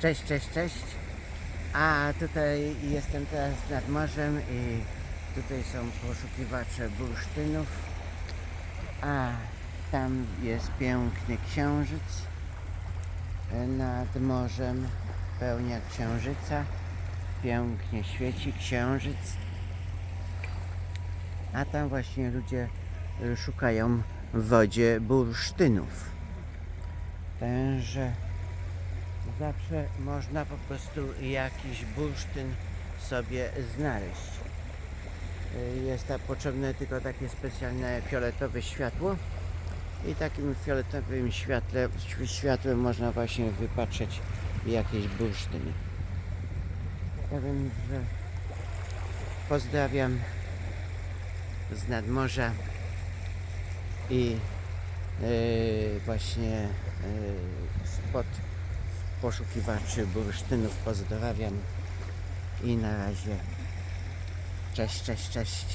Cześć, cześć, cześć. A tutaj jestem teraz nad morzem i tutaj są poszukiwacze bursztynów. A tam jest piękny księżyc nad morzem, pełnia księżyca. Pięknie świeci księżyc. A tam właśnie ludzie szukają w wodzie bursztynów. Także zawsze można po prostu jakiś bursztyn sobie znaleźć. Y, Jest potrzebne tylko takie specjalne fioletowe światło i takim fioletowym świetle, świ- światłem można właśnie wypatrzeć jakieś bursztyny. Ja wiem, że pozdrawiam z nadmorza i yy, właśnie yy, spod poszukiwaczy bursztynów pozdrawiam i na razie cześć, cześć, cześć.